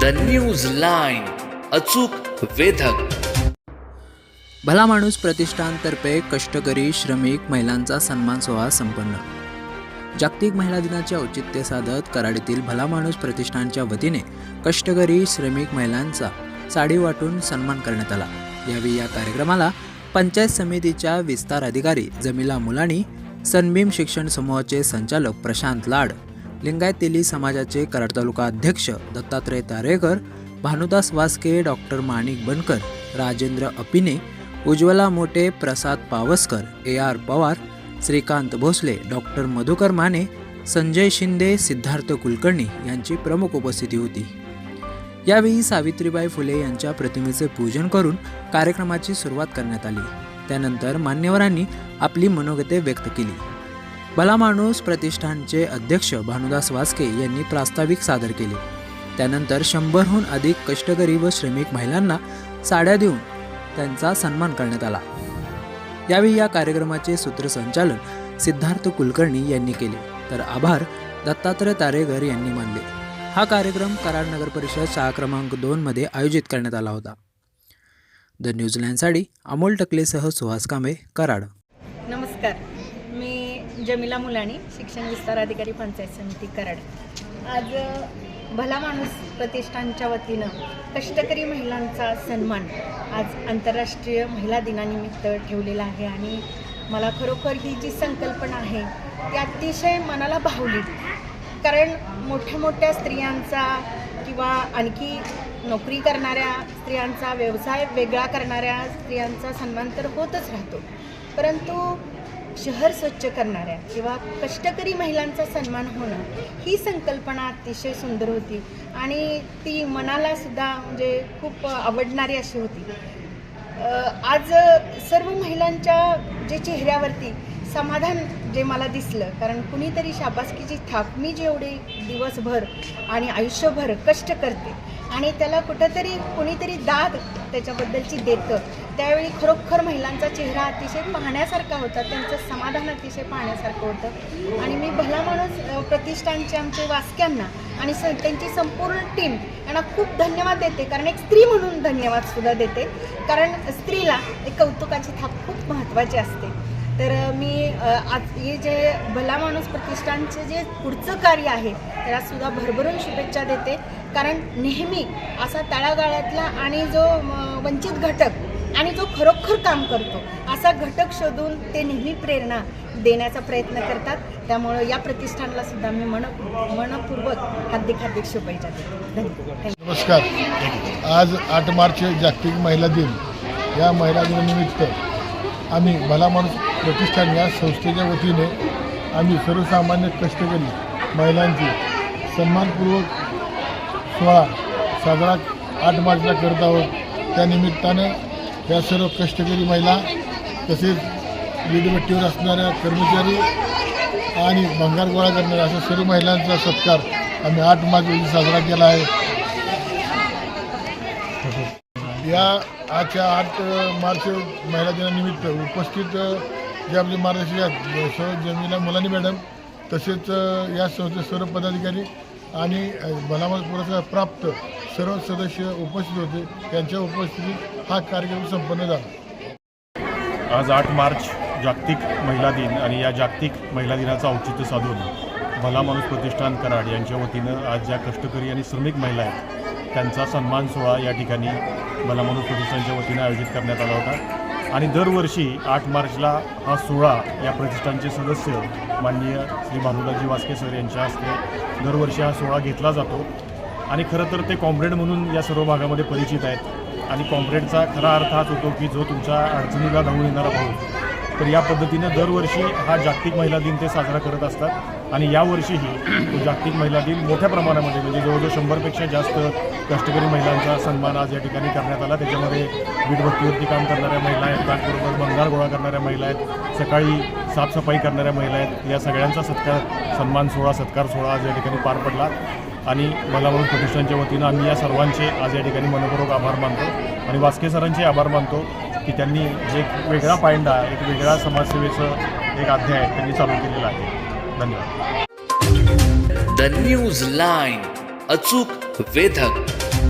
The news line अचूक वेधक. भला माणूस प्रतिष्ठानतर्फे कष्टकरी श्रमिक महिलांचा सन्मान सोहळा संपन्न. जागतिक महिला दिनाचे औचित्य साधत कराडीतील भला माणूस प्रतिष्ठानच्या वतीने कष्टकरी श्रमिक महिलांचा साडी वाटून सन्मान करण्यात आला. यावेळी या कार्यक्रमाला पंचायत समितीच्या विस्तार अधिकारी जमिला मुलानी सनबीम शिक्षण समूहाचे संचालक प्रशांत लाड लिंगायत तेली समाजाचे कराड तालुका अध्यक्ष Dattatray Tarekar Bhanudas Vaske doctor Manik Bankar Rajendra Apine Ujjwala Mote Prasad Pawaskar A R Pawar Shrikant Bhosale doctor Madhukar Mane Sanjay Shinde Siddharth Kulkarni यांची प्रमुख उपस्थिती होती. यावेळी सावित्रीबाई फुले यांच्या प्रतिमेचे पूजन करून कार्यक्रमाची सुरुवात करण्यात आली. त्यानंतर मान्यवरांनी आपली मनोगते व्यक्त केली. भला माणूस प्रतिष्ठानचे अध्यक्ष भानुदास वासके यांनी प्रास्ताविक सादर केले. त्यानंतर शंभरहून अधिक कष्टकरी व श्रमिक महिलांना साड्या देऊन त्यांचा सन्मान करण्यात आला. यावेळी या कार्यक्रमाचे सूत्रसंचालन सिद्धार्थ कुलकर्णी यांनी केले. तर आभार दत्तात्रय तारेकर यांनी मानले. हा कार्यक्रम कराड नगर परिषद शाळा क्रमांक दोनमध्ये आयोजित करण्यात आला होता. द न्यूझीलँडसाठी अमोल टकलेसह सुहास कांबे कराड. नमस्कार. जमिला मुलानी शिक्षण विस्तार अधिकारी पंचायत समिती कराड. आज भला माणूस प्रतिष्ठानच्या वतीनं कष्टकरी महिलांचा सन्मान आज आंतरराष्ट्रीय महिला दिनानिमित्त ठेवलेला आहे आणि मला खरोखर ही जी संकल्पना आहे ती अतिशय मनाला भावली. कारण मोठ्या मोठ्या स्त्रियांचा किंवा आणखी नोकरी करणाऱ्या स्त्रियांचा व्यवसाय वेगळा करणाऱ्या स्त्रियांचा सन्मान तर होतच राहतो. परंतु शहर स्वच्छ करणाऱ्या किंवा कष्टकरी महिलांचा सन्मान होणं ही संकल्पना अतिशय सुंदर होती. आणि ती मनाला सुद्धा म्हणजे खूप आवडणारी अशी होती. आज सर्व महिलांच्या जे चेहऱ्यावरती समाधान जे मला दिसलं कारण कुणीतरी शाबासकीची थाप मी जेवढे दिवसभर आणि आयुष्यभर कष्ट करते आणि त्याला कुठंतरी कुणीतरी दाद त्याच्याबद्दलची देतं. त्यावेळी खरोखर महिलांचा चेहरा अतिशय पाहण्यासारखा होता. त्यांचं समाधान अतिशय पाहण्यासारखं होतं. आणि मी भला माणूस प्रतिष्ठानचे आमचे वास्क्यांना आणि स त्यांची संपूर्ण टीम यांना खूप धन्यवाद देते. कारण एक स्त्री म्हणून धन्यवादसुद्धा देते. कारण स्त्रीला एक कौतुकाची थाप खूप महत्त्वाची असते. तर मी आज हे जे भला माणूस प्रतिष्ठानचे जे पुढचं कार्य आहे त्याला सुद्धा भरभरून शुभेच्छा देते. कारण नेहमी असा तळागाळातला आणि जो वंचित घटक आणि जो खरोखर काम करतो असा घटक शोधून ते नेहमी प्रेरणा देण्याचा प्रयत्न करतात. त्यामुळं या प्रतिष्ठानला सुद्धा मी मन मनपूर्वक हार्दिक हार्दिक शुभेच्छा देते. धन्यवाद. नमस्कार. आज आठ मार्च जागतिक महिला दिन. या महिला दिनानिमित्त आम्ही भला माणूस प्रतिष्ठान या संस्थेच्या वतीने आम्ही सर्वसामान्य कष्टकरी महिलांची सन्मानपूर्वक सोहळा साजरा आठ मार्चला करत आहोत. त्यानिमित्तानं या सर्व कष्टकरी महिला तसेच वीटभट्टीवर असणाऱ्या कर्मचारी आणि भंगार गोळा करणाऱ्या अशा सर्व महिलांचा सत्कार आम्ही आठ मार्च रोजी साजरा केला आहे. या आजच्या आठ मार्च महिला दिनानिमित्त उपस्थित जे आपले मार्गदर्शक सह जमीला मुलानी मॅडम तसेच या संस्थेचे सर्व पदाधिकारी आणि अ, भलामत पुरस्कार प्राप्त सर्व सदस्य उपस्थित होते. त्यांच्या उपस्थितीत हा कार्यक्रम संपन्न झाला. आज आठ मार्च जागतिक महिला दिन आणि या जागतिक महिला दिनाचं औचित्य साधून भला माणूस प्रतिष्ठान कराड यांच्या वतीनं आज ज्या कष्टकरी आणि श्रमिक महिला आहेत त्यांचा सन्मान सोहळा या ठिकाणी भला माणूस प्रतिष्ठानच्या वतीनं आयोजित करण्यात आला होता. आणि दरवर्षी आठ मार्चला हा सोहळा या प्रतिष्ठानचे सदस्य माननीय श्री भानुदाजी वास्के सर यांच्या हस्ते दरवर्षी हा सोहळा घेतला जातो. आणि खरं तर ते कॉम्रेड म्हणून या सर्व भागामध्ये परिचित आहेत. आणि कॉम्रेडचा खरा अर्थ हाच होतो की जो तुमच्या अडचणीला धावून येणारा भाऊ तर या पद्धतीनं दरवर्षी हा जागतिक महिला दिन ते साजरा करत असतात. आणि यावर्षीही तो जागतिक महिला दिन मोठ्या प्रमाणामध्ये म्हणजे जवळजवळ शंभरपेक्षा जास्त कष्टकरी महिलांचा सन्मान आज या ठिकाणी करण्यात आला. त्याच्यामध्ये वीटभट्टीवरती काम करणाऱ्या महिला आहेत त्याचबरोबर भंगार गोळा करणाऱ्या महिला आहेत सकाळी साफसफाई करणाऱ्या महिला आहेत. या सगळ्यांचा सत्कार सन्मान सोहळा सत्कार सोहळा आज या ठिकाणी पार पडला. आणि मला म्हणून प्रतिष्ठानच्या वतीनं आम्ही या सर्वांचे आज या ठिकाणी मनपूर्वक आभार मानतो. आणि वास्के सरांचे आभार मानतो. की त्यांनी एक वेगळा पायंडा एक वेगळा समाजसेवेचं एक अध्याय त्यांनी चालू केलेला आहे. धन्यवाद. द न्यूज लाईन अचूक वेधक.